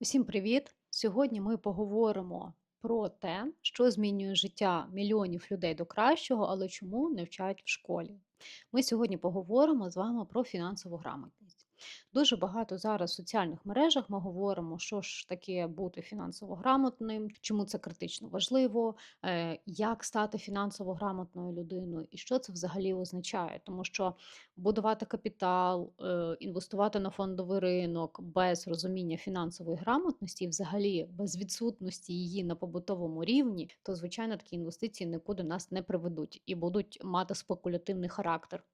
Усім привіт! Сьогодні ми поговоримо про те, що змінює життя мільйонів людей до кращого, але чому не вчать в школі. Ми сьогодні поговоримо з вами про фінансову грамотність. Дуже багато зараз в соціальних мережах ми говоримо, що ж таке бути фінансово грамотним, чому це критично важливо, е, як стати фінансово грамотною людиною і що це взагалі означає. Тому що будувати капітал, е, інвестувати на фондовий ринок без розуміння фінансової грамотності, і взагалі без відсутності її на побутовому рівні, то звичайно такі інвестиції нікуди нас не приведуть і будуть мати спекулятивний характер.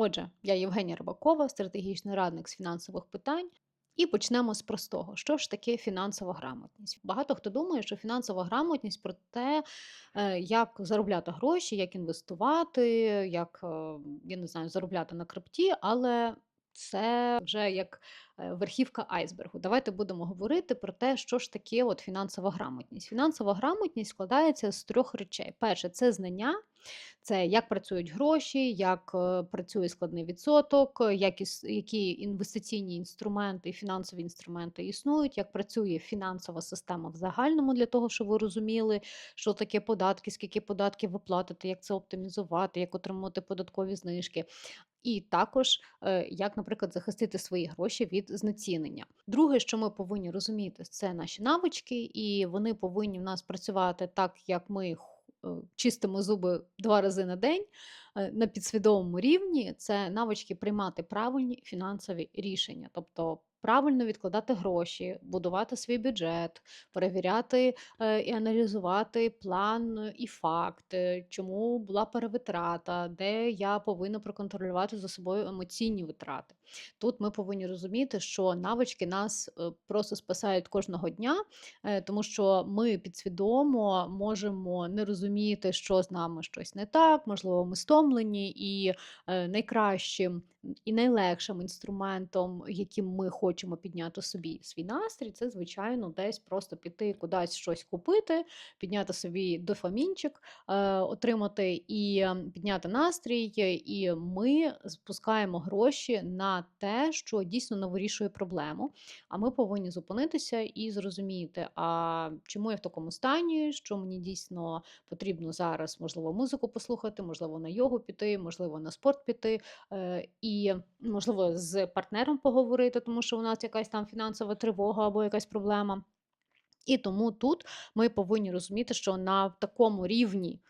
Отже, я Євгенія Рибакова, стратегічний радник з фінансових питань. І почнемо з простого. Що ж таке фінансова грамотність? Багато хто думає, що фінансова грамотність про те, е, як заробляти гроші, як інвестувати, як е, я не знаю, заробляти на крипті, але це вже як е, верхівка айсбергу. Давайте будемо говорити про те, що ж таке от фінансова грамотність. Фінансова грамотність складається з трьох речей: перше це знання. Це як працюють гроші, як е, працює складний відсоток, як іс- які інвестиційні інструменти, фінансові інструменти існують, як працює фінансова система в загальному для того, щоб ви розуміли, що таке податки, скільки податків ви платите, як це оптимізувати, як отримати податкові знижки. І також, е, як, наприклад, захистити свої гроші від знецінення. Друге, що ми повинні розуміти, це наші навички, і вони повинні в нас працювати так, як ми е, чистимо зуби два рази на день е, на підсвідомому рівні. Це навички приймати правильні фінансові рішення, тобто правильно відкладати гроші, будувати свій бюджет, перевіряти е, і аналізувати план і факт, е, чому була перевитрата, де я повинна проконтролювати за собою емоційні витрати. Тут ми повинні розуміти, що навички нас е, просто спасають кожного дня, е, тому що ми підсвідомо можемо не розуміти, що з нами щось не так, можливо, ми стомлені, і е, найкращим і найлегшим інструментом, яким ми хочемо підняти собі свій настрій, це, звичайно, десь просто піти кудись щось купити, підняти собі дофамінчик, отримати і ем, підняти настрій, і ми спускаємо гроші на те, що дійсно не вирішує проблему. А ми повинні зупинитися і зрозуміти, а чому я в такому стані, що мені дійсно потрібно зараз, можливо, музику послухати, можливо, на йогу піти, можливо, на спорт піти. е, І, можливо, з партнером поговорити, тому що у нас якась там фінансова тривога або якась проблема. І тому тут ми повинні розуміти, що на такому рівні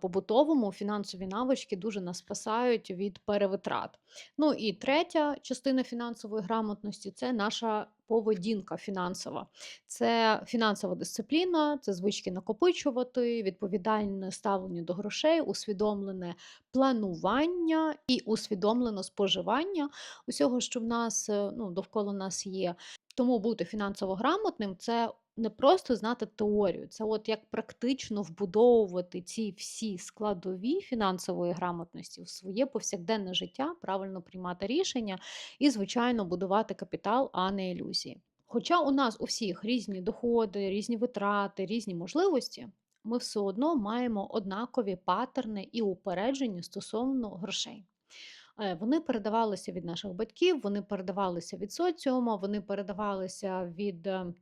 побутовому фінансові навички дуже нас спасають від перевитрат. Ну і третя частина фінансової грамотності це наша поведінка фінансова. Це фінансова дисципліна, це звички накопичувати, відповідальне ставлення до грошей, усвідомлене планування і усвідомлене споживання усього, що в нас е, ну, довкола нас є. Тому бути фінансово грамотним це не просто знати теорію, це от як практично вбудовувати ці всі складові фінансової грамотності в своє повсякденне життя, правильно приймати рішення і, звичайно, будувати капітал, а не ілюзії. Хоча у нас у всіх різні доходи, різні витрати, різні можливості, ми все одно маємо однакові паттерни і упередження стосовно грошей. Е, Вони передавалися від наших батьків, вони передавалися від соціуму, вони передавалися від е,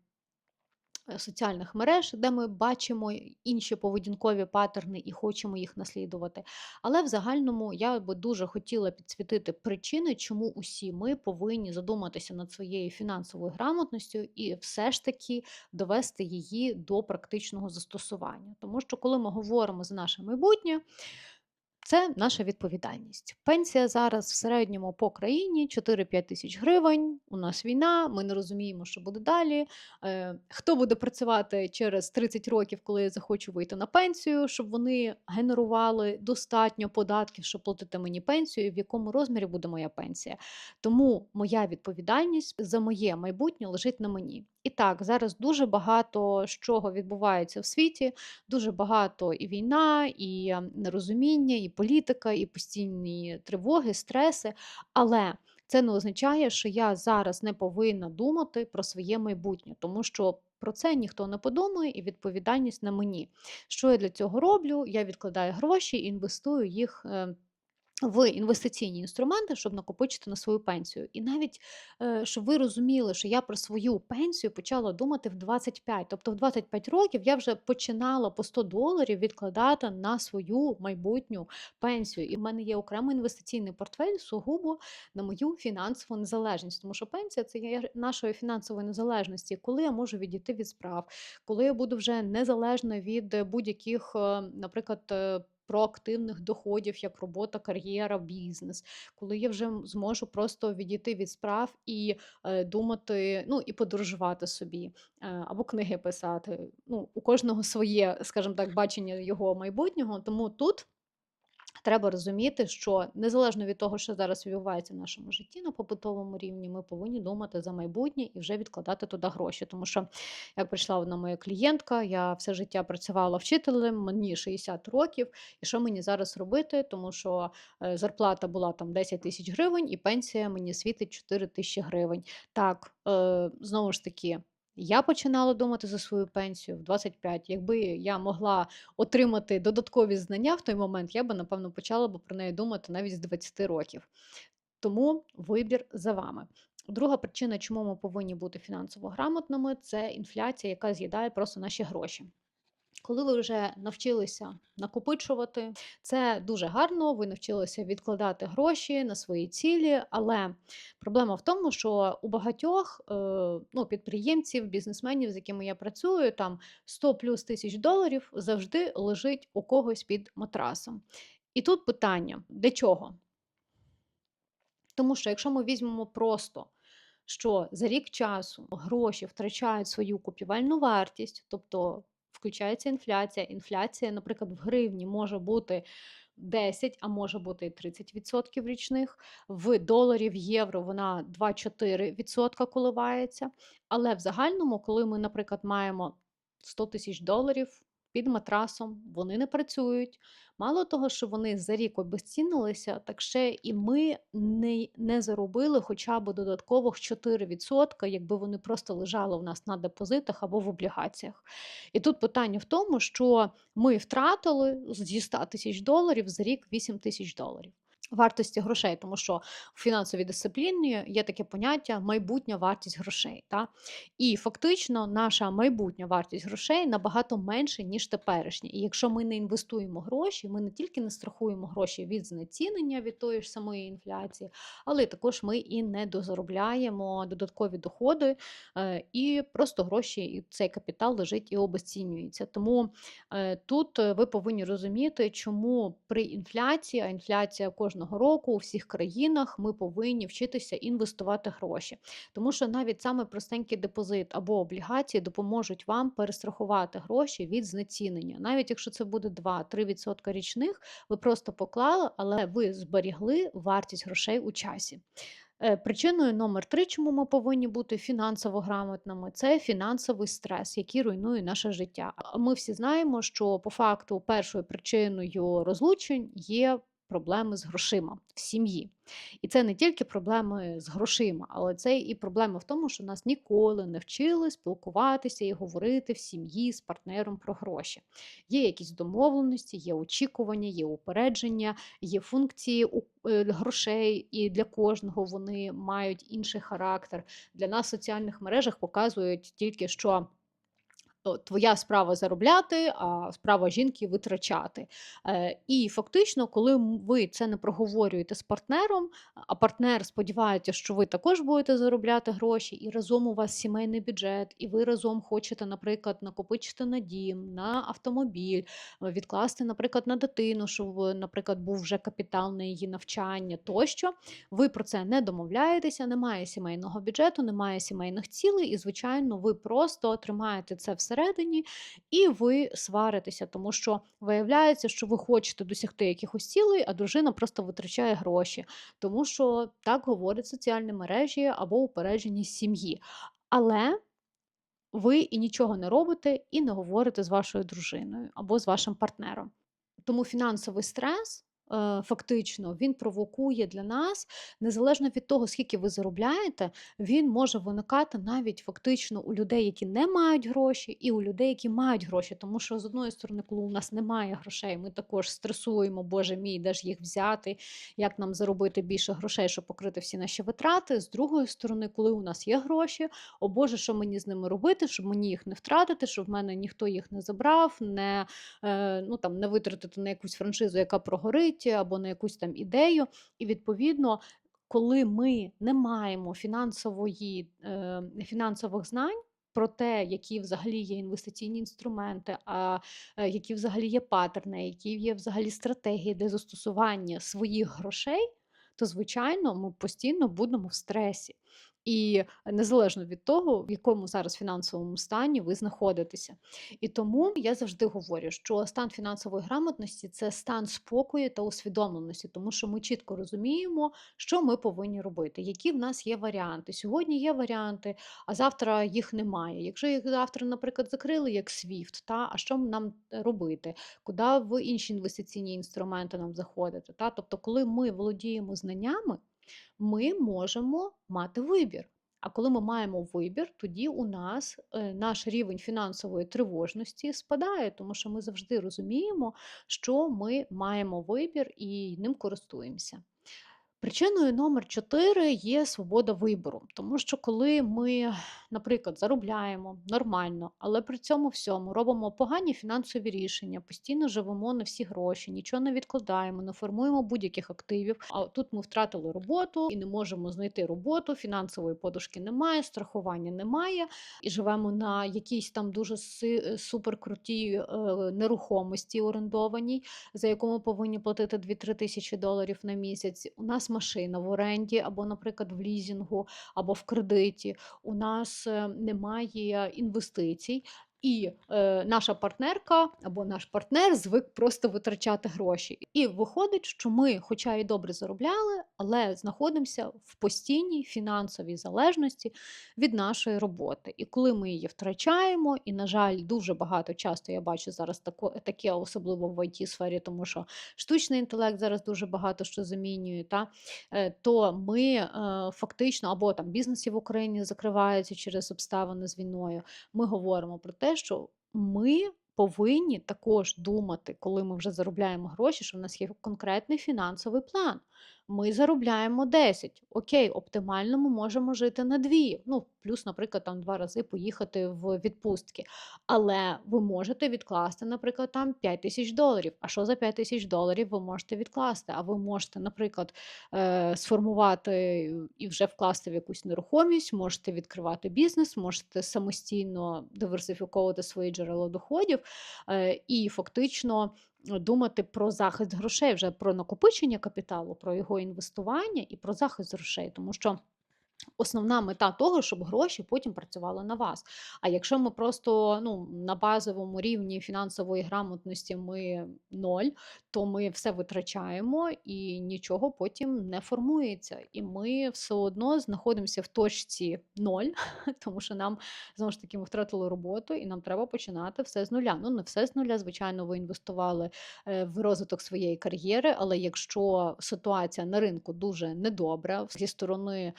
соціальних мереж, де ми бачимо інші поведінкові паттерни і хочемо їх наслідувати. Але в загальному я би дуже хотіла підсвітити причини, чому усі ми повинні задуматися над своєю фінансовою грамотністю і все ж таки довести її до практичного застосування. Тому що, коли ми говоримо за наше майбутнє, це наша відповідальність. Пенсія зараз в середньому по країні 4-5 тисяч гривень. У нас війна, ми не розуміємо, що буде далі. Е, Хто буде працювати через 30 років, коли я захочу вийти на пенсію, щоб вони генерували достатньо податків, щоб платити мені пенсію, і в якому розмірі буде моя пенсія. Тому моя відповідальність за моє майбутнє лежить на мені. І так, зараз дуже багато з чого відбувається в світі, дуже багато і війна, і е, нерозуміння, і політика, і постійні тривоги, стреси. Але це не означає, що я зараз не повинна думати про своє майбутнє, тому що про це ніхто не подумає, і відповідальність на мені. Що я для цього роблю? Я відкладаю гроші, інвестую їх. В інвестиційні інструменти, щоб накопичити на свою пенсію. І навіть, е, щоб ви розуміли, що я про свою пенсію почала думати в 25. Тобто в 25 років я вже починала по 100 доларів відкладати на свою майбутню пенсію. І в мене є окремий інвестиційний портфель сугубо на мою фінансову незалежність. Тому що пенсія це є нашої фінансової незалежності, коли я можу відійти від справ, коли я буду вже незалежна від будь-яких, е, наприклад, е, проактивних доходів, як робота, кар'єра, бізнес, коли я вже зможу просто відійти від справ і е, думати, ну і подорожувати собі, е, або книги писати. Ну, у кожного своє, скажімо так, бачення його майбутнього. Тому тут. Треба розуміти, що незалежно від того, що зараз відбувається в нашому житті на побутовому рівні, ми повинні думати за майбутнє і вже відкладати туди гроші. Тому що, як прийшла одна моя клієнтка, я все життя працювала вчителем, мені 60 років, і що мені зараз робити? Тому що е, зарплата була там 10 тисяч гривень, і пенсія мені світить 4 тисячі гривень. Так, е, знову ж таки. Я починала думати за свою пенсію в 25. Якби я могла отримати додаткові знання в той момент, я би, напевно, почала б про неї думати навіть з 20 років. Тому вибір за вами. Друга причина, чому ми повинні бути фінансово грамотними, це інфляція, яка з'їдає просто наші гроші. Коли ви вже навчилися накопичувати, це дуже гарно. Ви навчилися відкладати гроші на свої цілі, але проблема в тому, що у багатьох е, ну, підприємців, бізнесменів, з якими я працюю, там 100 плюс тисяч доларів завжди лежить у когось під матрасом. І тут питання: для чого? Тому що якщо ми візьмемо просто, що за рік часу гроші втрачають свою купівельну вартість, тобто включається інфляція. Інфляція, наприклад, в гривні може бути 10, а може бути і 30% річних. В доларі, в євро вона 2-4% коливається. Але в загальному, коли ми, наприклад, маємо 100 тисяч доларів під матрасом, вони не працюють. Мало того, що вони за рік обезцінилися, так ще і ми не, не заробили хоча б додаткових 4%, якби вони просто лежали у нас на депозитах або в облігаціях. І тут питання в тому, що ми втратили зі 100 тисяч доларів за рік 8 тисяч доларів. Вартості грошей, тому що в фінансовій дисципліні є таке поняття майбутня вартість грошей. Та? І фактично наша майбутня вартість грошей набагато менше, ніж теперішня. І якщо ми не інвестуємо гроші, ми не тільки не страхуємо гроші від знецінення від тої ж самої інфляції, але також ми і не дозаробляємо додаткові доходи, е, і просто гроші, і цей капітал лежить і обесцінюється. Тому е, тут ви повинні розуміти, чому при інфляції, а інфляція кожного року у всіх країнах ми повинні вчитися інвестувати гроші. Тому що навіть саме простенький депозит або облігації допоможуть вам перестрахувати гроші від знецінення. Навіть якщо це буде 2-3% річних, ви просто поклали, але ви зберігли вартість грошей у часі. Е, Причиною номер три, чому ми повинні бути фінансово грамотними, це фінансовий стрес, який руйнує наше життя. Ми всі знаємо, що по факту першою причиною розлучень є проблеми з грошима в сім'ї. І це не тільки проблеми з грошима, але це і проблема в тому, що нас ніколи не вчили спілкуватися і говорити в сім'ї з партнером про гроші. Є якісь домовленості, є очікування, є упередження, є функції у- е, грошей, і для кожного вони мають інший характер. Для нас в соціальних мережах показують тільки що. Твоя справа заробляти, а справа жінки витрачати. Е, і фактично, коли ви це не проговорюєте з партнером, а партнер сподівається, що ви також будете заробляти гроші, і разом у вас сімейний бюджет, і ви разом хочете, наприклад, накопичити на дім, на автомобіль, е, відкласти, наприклад, на дитину, щоб, е, наприклад, був вже капітал на її навчання тощо. Ви про це не домовляєтеся, немає сімейного бюджету, немає сімейних цілей, і, звичайно, ви просто тримаєте це всередині і ви сваритеся, тому що виявляється, що ви хочете досягти якихось цілей, а дружина просто витрачає гроші, тому що так говорять соціальні мережі або упереджені сім'ї. Але ви і нічого не робите, і не говорите з вашою дружиною або з вашим партнером. Тому фінансовий стрес фактично, він провокує для нас, незалежно від того, скільки ви заробляєте, він може виникати навіть фактично у людей, які не мають гроші, і у людей, які мають гроші. Тому що з одної сторони, коли у нас немає грошей, ми також стресуємо, Боже мій, де ж їх взяти, як нам заробити більше грошей, щоб покрити всі наші витрати. З другої сторони, коли у нас є гроші, о Боже, що мені з ними робити, щоб мені їх не втратити, щоб в мене ніхто їх не забрав, не е, ну там не витратити на якусь франшизу, яка прогорить, або на якусь там ідею. І відповідно, коли ми не маємо фінансової, е, фінансових знань. Про те, які взагалі є інвестиційні інструменти, а е, які взагалі є паттерни, які є взагалі стратегії для застосування своїх грошей, то звичайно ми постійно будемо в стресі. І незалежно від того, в якому зараз фінансовому стані ви знаходитеся. І тому я завжди говорю, що стан фінансової грамотності це стан спокою та усвідомленості, тому що ми чітко розуміємо, що ми повинні робити, які в нас є варіанти. Сьогодні є варіанти, а завтра їх немає. Якщо їх завтра, наприклад, закрили як SWIFT, та а що нам робити? Куди в інші інвестиційні інструменти нам заходити? Та? Тобто, коли ми володіємо знаннями ми можемо мати вибір. А коли ми маємо вибір, тоді у нас е, наш рівень фінансової тривожності спадає, тому що ми завжди розуміємо, що ми маємо вибір і ним користуємося. Причиною номер 4 є свобода вибору, тому що коли ми, наприклад, заробляємо нормально, але при цьому всьому робимо погані фінансові рішення, постійно живемо на всі гроші, нічого не відкладаємо, не формуємо будь-яких активів. А тут ми втратили роботу і не можемо знайти роботу, фінансової подушки немає, страхування немає, і живемо на якійсь там дуже суперкрутій е, нерухомості орендованій, за яку ми повинні платити 2-3 тисячі доларів на місяць. У нас машина в оренді, або, наприклад, в лізінгу, або в кредиті. У нас е, немає інвестицій. І е, наша партнерка або наш партнер звик просто витрачати гроші. І виходить, що ми, хоча і добре заробляли, але знаходимося в постійній фінансовій залежності від нашої роботи. І коли ми її втрачаємо, і, на жаль, дуже багато часто я бачу зараз тако, таке, особливо в it сфері, тому що штучний інтелект зараз дуже багато що замінює, та, е, то ми е, фактично або там бізнеси в Україні закриваються через обставини з війною. Ми говоримо про те, що ми повинні також думати, коли ми вже заробляємо гроші, що в нас є конкретний фінансовий план. Ми заробляємо 10. Окей, оптимально ми можемо жити на 2. Ну, плюс, наприклад, там два рази поїхати в відпустки. Але ви можете відкласти, наприклад, там 5 тисяч доларів. А що за 5 тисяч доларів ви можете відкласти? А ви можете, наприклад, е, сформувати і вже вкласти в якусь нерухомість, можете відкривати бізнес, можете самостійно диверсифіковувати свої джерела доходів е, і фактично думати про захист грошей, вже про накопичення капіталу, про його інвестування і про захист грошей, тому що. Основна мета того, щоб гроші потім працювали на вас. А якщо ми просто ну, на базовому рівні фінансової грамотності ми ноль, то ми все витрачаємо і нічого потім не формується. І ми все одно знаходимося в точці ноль, тому що нам знову ж таки ми втратили роботу, і нам треба починати все з нуля. Ну, не все з нуля, звичайно, ви інвестували е, в розвиток своєї кар'єри, але якщо ситуація на ринку дуже недобра зі сторони.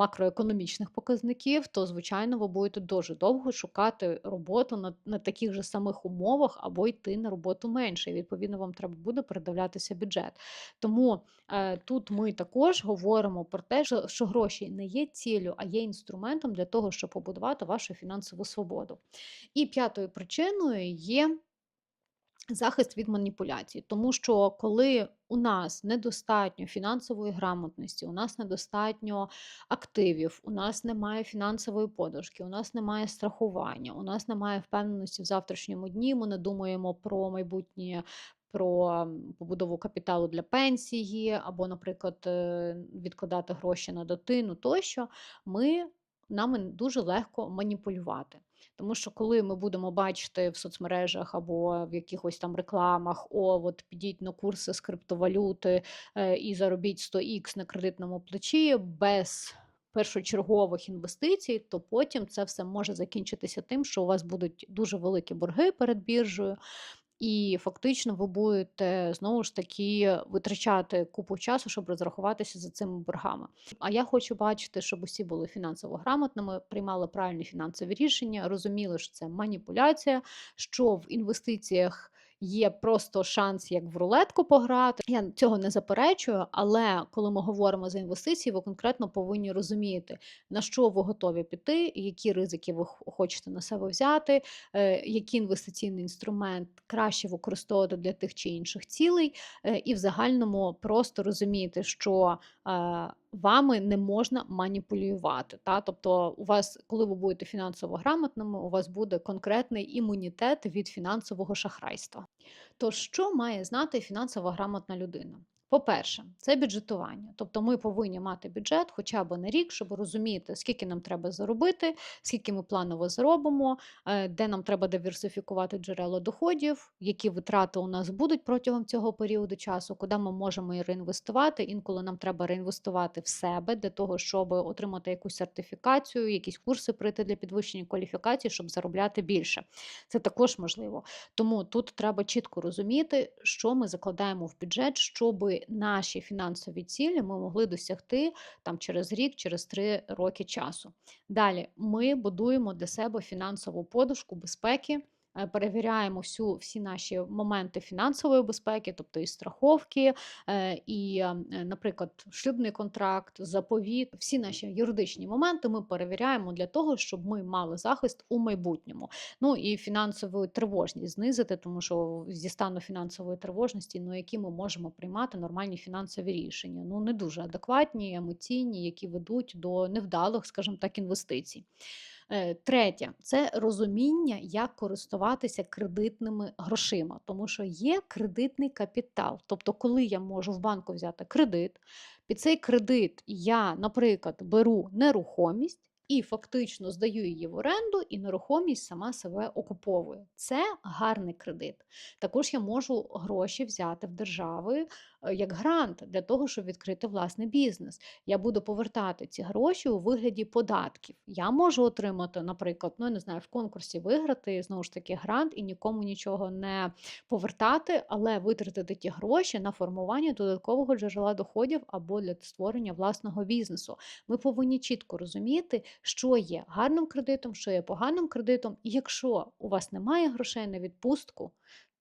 Макроекономічних показників, то звичайно ви будете дуже довго шукати роботу на, на таких же самих умовах або йти на роботу менше. І відповідно вам треба буде передивлятися бюджет. Тому е, тут ми також говоримо про те, що гроші не є ціллю, а є інструментом для того, щоб побудувати вашу фінансову свободу. І п'ятою причиною є. Захист від маніпуляцій, тому що коли у нас недостатньо фінансової грамотності, у нас недостатньо активів, у нас немає фінансової подушки, у нас немає страхування, у нас немає впевненості в завтрашньому дні. Ми не думаємо про майбутнє. Про побудову капіталу для пенсії, або, наприклад, е, відкладати гроші на дитину, тощо ми нами дуже легко маніпулювати. Тому що коли ми будемо бачити в соцмережах або в якихось там рекламах, о, от підіть на курси з криптовалюти е, і заробіть 100х на кредитному плечі без першочергових інвестицій, то потім це все може закінчитися тим, що у вас будуть дуже великі борги перед біржею. І фактично ви будете знову ж таки витрачати купу часу, щоб розрахуватися за цими боргами. А я хочу бачити, щоб усі були фінансово грамотними, приймали правильні фінансові рішення, розуміли, що це маніпуляція, що в інвестиціях є просто шанс як в рулетку пограти. Я цього не заперечую, але коли ми говоримо за інвестиції, ви конкретно повинні розуміти, на що ви готові піти, які ризики ви хочете на себе взяти, е, який інвестиційний інструмент краще використовувати для тих чи інших цілей, е, і в загальному просто розуміти, що е, вами не можна маніпулювати. Та? Тобто, у вас, коли ви будете фінансово грамотними, у вас буде конкретний імунітет від фінансового шахрайства. То що має знати фінансово грамотна людина? По-перше, це бюджетування. Тобто ми повинні мати бюджет хоча б на рік, щоб розуміти, скільки нам треба заробити, скільки ми планово заробимо, е, де нам треба диверсифікувати джерела доходів, які витрати у нас будуть протягом цього періоду часу, куди ми можемо реінвестувати. Інколи нам треба реінвестувати в себе для того, щоб отримати якусь сертифікацію, якісь курси пройти для підвищення кваліфікації, щоб заробляти більше. Це також можливо. Тому тут треба чітко розуміти, що ми закладаємо в бюджет, щоб наші фінансові цілі ми могли досягти там через рік, через три роки часу. Далі ми будуємо для себе фінансову подушку безпеки. Е, перевіряємо всю, всі наші моменти фінансової безпеки, тобто і страховки, і, е, наприклад, шлюбний контракт, заповіт, всі наші юридичні моменти ми перевіряємо для того, щоб ми мали захист у майбутньому. Ну і фінансову тривожність знизити, тому що зі стану фінансової тривожності, ну які ми можемо приймати нормальні фінансові рішення, ну не дуже адекватні, емоційні, які ведуть до невдалих, скажімо так, інвестицій. Е, третє це розуміння, як користуватися кредитними грошима, тому що є кредитний капітал. Тобто, коли я можу в банку взяти кредит, під цей кредит я, наприклад, беру нерухомість і фактично здаю її в оренду, і нерухомість сама себе окуповує. Це гарний кредит. Також я можу гроші взяти в держави як грант для того, щоб відкрити власний бізнес. Я буду повертати ці гроші у вигляді податків. Я можу отримати, наприклад, ну я не знаю, в конкурсі виграти знову ж таки грант і нікому нічого не повертати, але витратити ті гроші на формування додаткового джерела доходів або для створення власного бізнесу. Ми повинні чітко розуміти, що є гарним кредитом, що є поганим кредитом. І якщо у вас немає грошей на відпустку,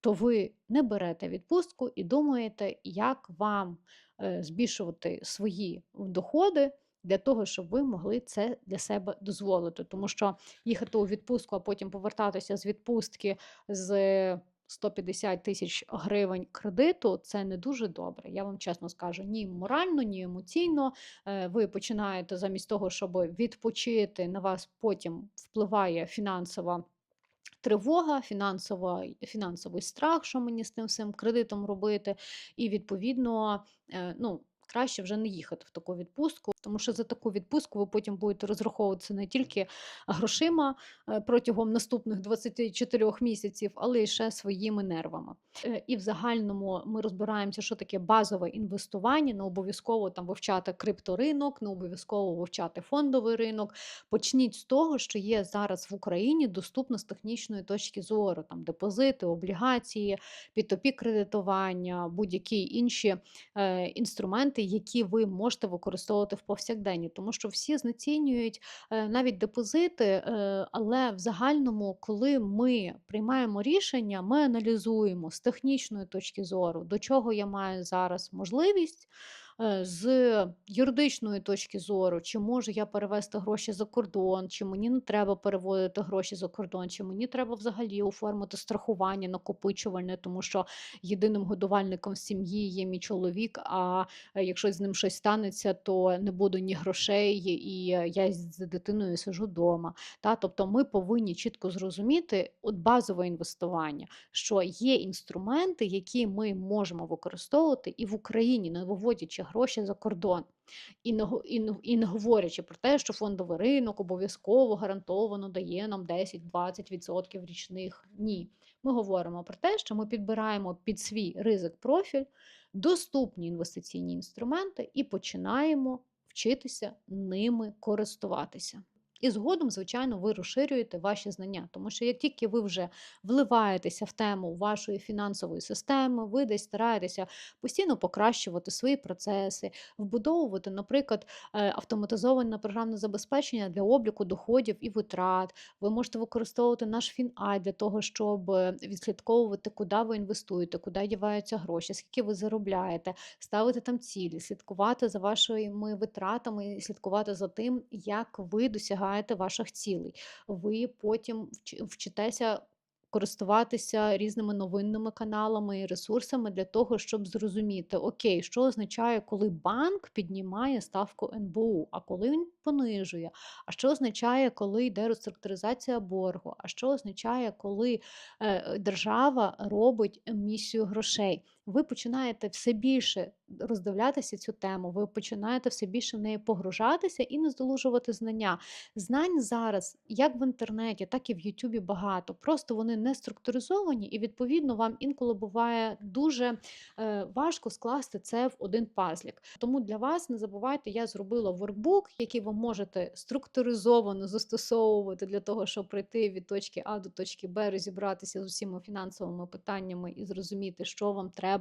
то ви не берете відпустку і думаєте, як вам е, збільшувати свої доходи. Для того, щоб ви могли це для себе дозволити. Тому що їхати у відпустку, а потім повертатися з відпустки з 150 тисяч гривень кредиту це не дуже добре. Я вам чесно скажу, ні морально, ні емоційно. Е, ви починаєте замість того, щоб відпочити, на вас потім впливає фінансова. Тривога, фінансова, фінансовий страх, що мені з тим всім кредитом робити, і відповідно, е, ну краще вже не їхати в таку відпустку, тому що за таку відпустку ви потім будете розраховуватися не тільки грошима е, протягом наступних 24 місяців, але й ще своїми нервами. Е, і в загальному ми розбираємося, що таке базове інвестування, не обов'язково там вивчати крипторинок, не обов'язково вивчати фондовий ринок. Почніть з того, що є зараз в Україні доступно з технічної точки зору, там депозити, облігації, підтопі кредитування, будь-які інші е, інструменти інструменти, які ви можете використовувати в повсякденні, тому що всі знецінюють е, навіть депозити, е, але в загальному, коли ми приймаємо рішення, ми аналізуємо з технічної точки зору, до чого я маю зараз можливість. Е, з юридичної точки зору, чи можу я перевести гроші за кордон, чи мені не треба переводити гроші за кордон, чи мені треба взагалі оформити страхування накопичувальне, тому що єдиним годувальником сім'ї є мій чоловік. А е, якщо з ним щось станеться, то не буду ні грошей, і я з дитиною сижу вдома. Та? Тобто ми повинні чітко зрозуміти от базове інвестування, що є інструменти, які ми можемо використовувати і в Україні, не виводячи гроші за кордон. І не і, і не говорячи про те, що фондовий ринок обов'язково гарантовано дає нам 10-20% річних. Ні. Ми говоримо про те, що ми підбираємо під свій ризик профіль доступні інвестиційні інструменти і починаємо вчитися ними користуватися. І згодом, звичайно, ви розширюєте ваші знання, тому що як тільки ви вже вливаєтеся в тему вашої фінансової системи, ви десь стараєтеся постійно покращувати свої процеси, вбудовувати, наприклад, е, автоматизоване програмне забезпечення для обліку доходів і витрат. Ви можете використовувати наш фінай для того, щоб е, відслідковувати, куди ви інвестуєте, куди діваються гроші, скільки ви заробляєте, ставити там цілі, слідкувати за вашими витратами, слідкувати за тим, як ви досягаєте ваших цілей. Ви потім вчитеся користуватися різними новинними каналами і ресурсами для того, щоб зрозуміти, окей, що означає, коли банк піднімає ставку НБУ, а коли він понижує, а що означає, коли йде реструктуризація боргу, а що означає, коли е, держава робить емісію грошей. Ви починаєте все більше роздивлятися цю тему, ви починаєте все більше в неї погружатися і наздолужувати знання. Знань зараз, як в інтернеті, так і в Ютубі багато. Просто вони не структуризовані, і відповідно вам інколи буває дуже е, важко скласти це в один пазлік. Тому для вас не забувайте, я зробила воркбук, який ви можете структуризовано застосовувати для того, щоб прийти від точки А до точки Б, розібратися з усіма фінансовими питаннями і зрозуміти, що вам треба,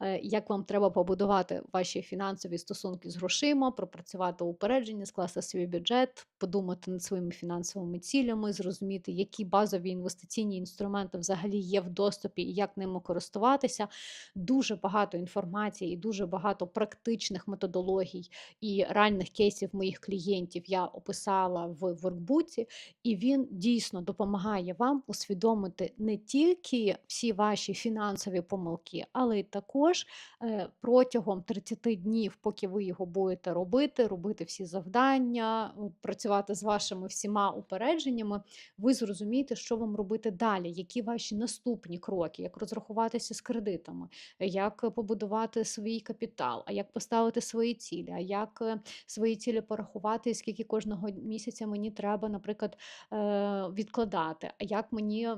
е, як вам треба побудувати ваші фінансові стосунки з грошима, пропрацювати упередження, скласти свій бюджет, подумати над своїми фінансовими цілями, зрозуміти, які базові інвестиційні інструменти взагалі є в доступі і як ними користуватися. Дуже багато інформації і дуже багато практичних методологій і реальних кейсів моїх клієнтів я описала в воркбуці, і він дійсно допомагає вам усвідомити не тільки всі ваші фінансові помилки, але й також е, протягом 30 днів, поки ви його будете робити, робити всі завдання, працювати з вашими всіма упередженнями, ви зрозумієте, що вам робити далі, які ваші наступні кроки, як розрахуватися з кредитами, як побудувати свій капітал, а як поставити свої цілі, а як е, свої цілі порахувати, скільки кожного місяця мені треба, наприклад, е, відкладати, а як мені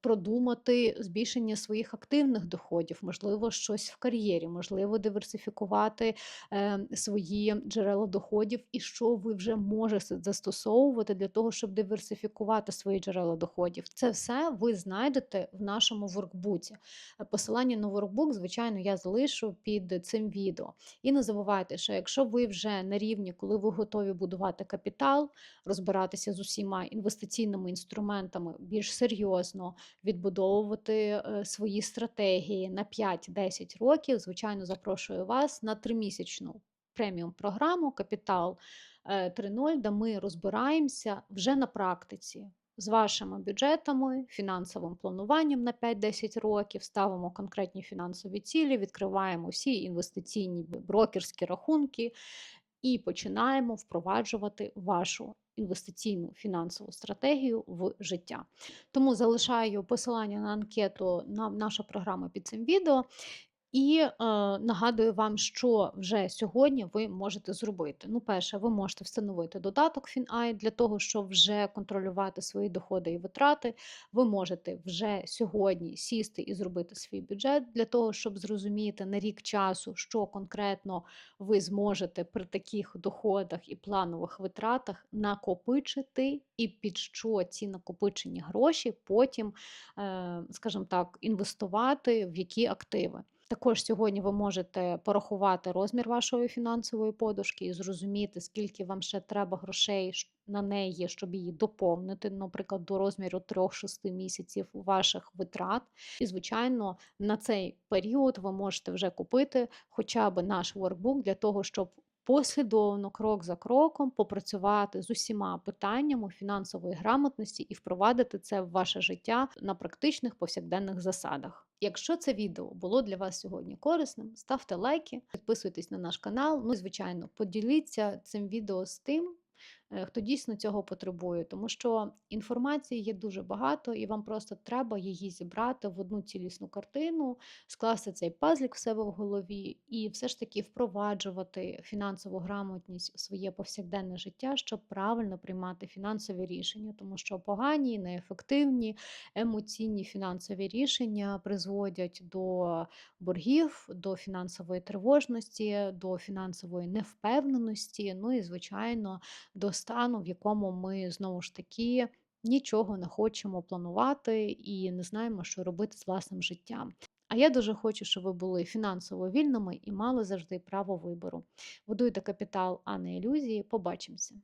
продумати збільшення своїх активних доходів, можливо, щось в кар'єрі, можливо, диверсифікувати е, свої джерела доходів, і що ви вже можете застосовувати для того, щоб диверсифікувати свої джерела доходів. Це все ви знайдете в нашому воркбуці. Е, Посилання на воркбук, звичайно, я залишу під цим відео. І не забувайте, що якщо ви вже на рівні, коли ви готові будувати капітал, розбиратися з усіма інвестиційними інструментами більш серйозно, відбудовувати е, свої стратегії на 5-10 років, звичайно, запрошую вас на тримісячну преміум програму Капітал е, 3.0, де ми розбираємося вже на практиці. З вашими бюджетами, фінансовим плануванням на 5-10 років, ставимо конкретні фінансові цілі, відкриваємо всі інвестиційні брокерські рахунки і починаємо впроваджувати вашу інвестиційну фінансову стратегію в життя. Тому залишаю посилання на анкету на наша програма під цим відео. І е, нагадую вам, що вже сьогодні ви можете зробити. Ну, перше, ви можете встановити додаток FinAI для того, щоб вже контролювати свої доходи і витрати. Ви можете вже сьогодні сісти і зробити свій бюджет для того, щоб зрозуміти на рік часу, що конкретно ви зможете при таких доходах і планових витратах накопичити, і під що ці накопичені гроші потім, е, скажімо так, інвестувати в які активи. Також сьогодні ви можете порахувати розмір вашої фінансової подушки і зрозуміти, скільки вам ще треба грошей на неї, щоб її доповнити, наприклад, до розміру 3-6 місяців ваших витрат. І, звичайно, на цей період ви можете вже купити хоча б наш воркбук для того, щоб послідовно, крок за кроком, попрацювати з усіма питаннями фінансової грамотності і впровадити це в ваше життя на практичних повсякденних засадах. Якщо це відео було для вас сьогодні корисним, ставте лайки, підписуйтесь на наш канал. Ну і звичайно, поділіться цим відео з тим, хто дійсно цього потребує, тому що інформації є дуже багато, і вам просто треба її зібрати в одну цілісну картину, скласти цей пазлік в себе в голові і все ж таки впроваджувати фінансову грамотність у своє повсякденне життя, щоб правильно приймати фінансові рішення, тому що погані, неефективні, емоційні фінансові рішення призводять до боргів, до фінансової тривожності, до фінансової невпевненості, ну і, звичайно, до стану, в якому ми знову ж таки нічого не хочемо планувати і не знаємо, що робити з власним життям. А я дуже хочу, щоб ви були фінансово вільними і мали завжди право вибору. Будуйте капітал, а не ілюзії. Побачимося!